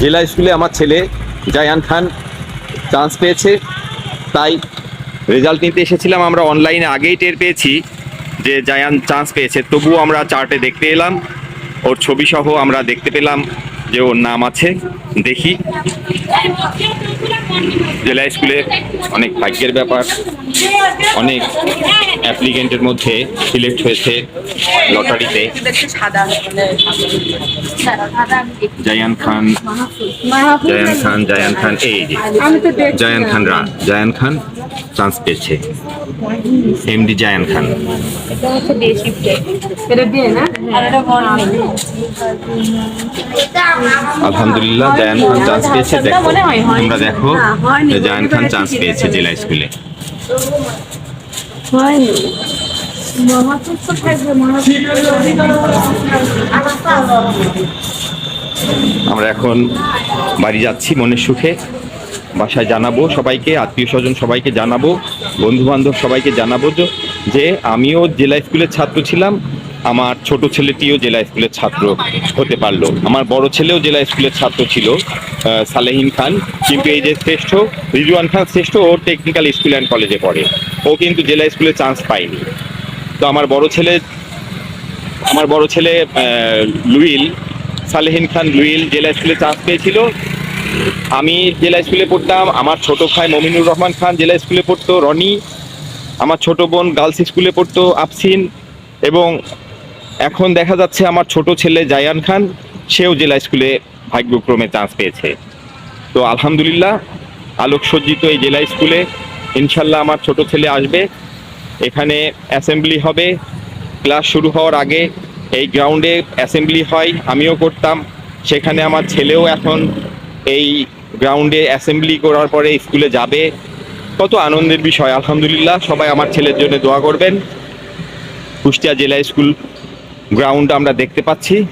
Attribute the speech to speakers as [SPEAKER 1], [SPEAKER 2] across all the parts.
[SPEAKER 1] জেলা স্কুলে আমার ছেলে জায়ান খান চান্স পেয়েছে। তাই রেজাল্ট নিতে এসেছিলাম। আমরা অনলাইনে আগেই টের পেয়েছি যে জায়ান চান্স পেয়েছে। তবুও আমরা চার্টে দেখতে এলাম। ওর ছবি সহ আমরা দেখতে পেলাম। যে ওর নাম আছে দেখি। জেলা স্কুলে অনেক ভাগ্যের ব্যাপার। অনেক অ্যাপ্লিকেন্টের মধ্যে সিলেক্ট হয়েছে লটারিতে। জায়ান খান জায়ান খান জায়ান খান এই জায়ান খান রা জায়ান খান চান্স পেয়েছে। এমডি জায়ান খান।
[SPEAKER 2] এটা দিয়ে না? আর এটা
[SPEAKER 1] আলহামদুলিল্লাহ জায়ান খান চান্স পেয়েছে দেখো। তোমরা দেখো জায়ান খান চান্স পেয়েছে জেলা স্কুলে। আমরা এখন বাড়ি যাচ্ছি মনের সুখে। বাসায় জানাব সবাইকে, আত্মীয় স্বজন সবাইকে জানাব বন্ধু বান্ধব সবাইকে জানাব যে- আমিও জেলা স্কুলের ছাত্র ছিলাম, আমার ছোট ছেলেটিও জেলা স্কুলের ছাত্র হতে পারল। আমার বড় ছেলেও জেলা স্কুলের ছাত্র ছিল সালেহিন খান। কিন্তু এই যে শ্রেষ্ঠ, রিজওয়ান খান শ্রেষ্ঠ, ও টেকনিক্যাল স্কুল অ্যান্ড কলেজে পড়ে। ও কিন্তু জেলা স্কুলে চান্স পায়নি। তো আমার বড় ছেলে, আমার বড় ছেলে লুইল, সালেহিন খান লুইল জেলা স্কুলে চান্স পেয়েছিল। আমি জেলা স্কুলে পড়তাম, আমার ছোট ভাই মমিনুর রহমান খান জেলা স্কুলে পড়তো, রনি, আমার ছোট বোন গার্লস স্কুলে পড়তো, আফসিন, এবং এখন দেখা যাচ্ছে আমার ছোট ছেলে জায়ান খান, সেও জেলা স্কুলে ভাগ্যক্রমে চান্স পেয়েছে। তো আলহামদুলিল্লাহ, আলোকসজ্জিত এই জেলা স্কুলে ইনশাল্লাহ আমার ছোট ছেলে আসবে। এখানে অ্যাসেম্বলি হবে। ক্লাস শুরু হওয়ার আগে এই গ্রাউন্ডে অ্যাসেম্বলি হয়, আমিও করতাম। সেখানে আমার ছেলেও এখন এই গ্রাউন্ডে অ্যাসেম্বলি করার পরে স্কুলে যাবে। কত আনন্দের বিষয়, আলহামদুলিল্লাহ, সবাই আমার ছেলের জন্য দোয়া করবেন। কুষ্টিয়া জেলা স্কুল গ্রাউন্ড আমরা দেখতে পাচ্ছি।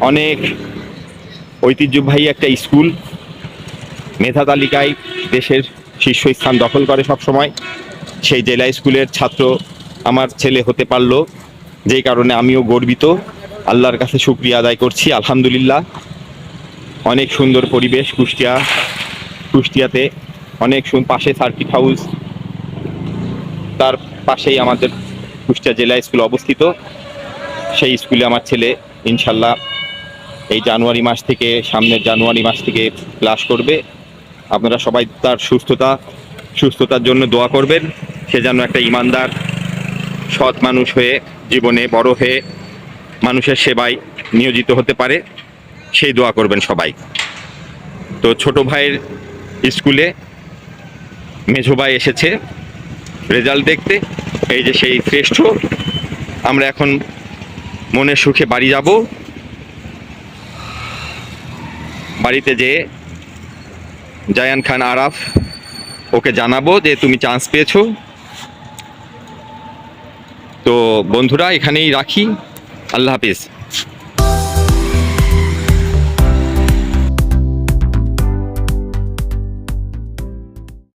[SPEAKER 1] অনেক ঐতিহ্যবাহী একটা স্কুল মেধা তালিকায় দেশের শীর্ষস্থান দখল করে সব সময় সেই জেলা স্কুলের ছাত্র আমার ছেলে হতে পারল। যেই কারণে আমিও গর্বিত। আল্লাহর কাছে শুক্রিয়া আদায় করছি, আলহামদুলিল্লাহ। অনেক সুন্দর পরিবেশ কুষ্টিয়া, কুষ্টিয়াতে অনেক পাশে সার্কিট হাউস তার পাশেই আমাদের কুষ্টিয়া জেলা স্কুল অবস্থিত। সেই স্কুলে আমার ছেলে ইনশাল্লাহ এই জানুয়ারি মাস থেকে, সামনের জানুয়ারি মাস থেকে ক্লাস করবে। আপনারা সবাই তার সুস্থতা, সুস্থতার জন্য দোয়া করবেন। সে যেন একটা ইমানদার, সৎ মানুষ হয়ে জীবনে বড় হয়ে মানুষের সেবায় নিয়োজিত হতে পারে। সেই দোয়া করবেন সবাই। তো ছোট ভাইয়ের স্কুলে মেঝো ভাই এসেছে রেজাল্ট দেখতে। এই যে সেই শ্রেষ্ঠ। আমরা এখন মনের সুখে বাড়ি যাব। বাড়িতে যেয়ে জায়ান খান আরাফ, ওকে জানাব যে তুমি চান্স পেয়েছ। তো বন্ধুরা, এখানেই রাখি। আল্লাহ হাফিজ।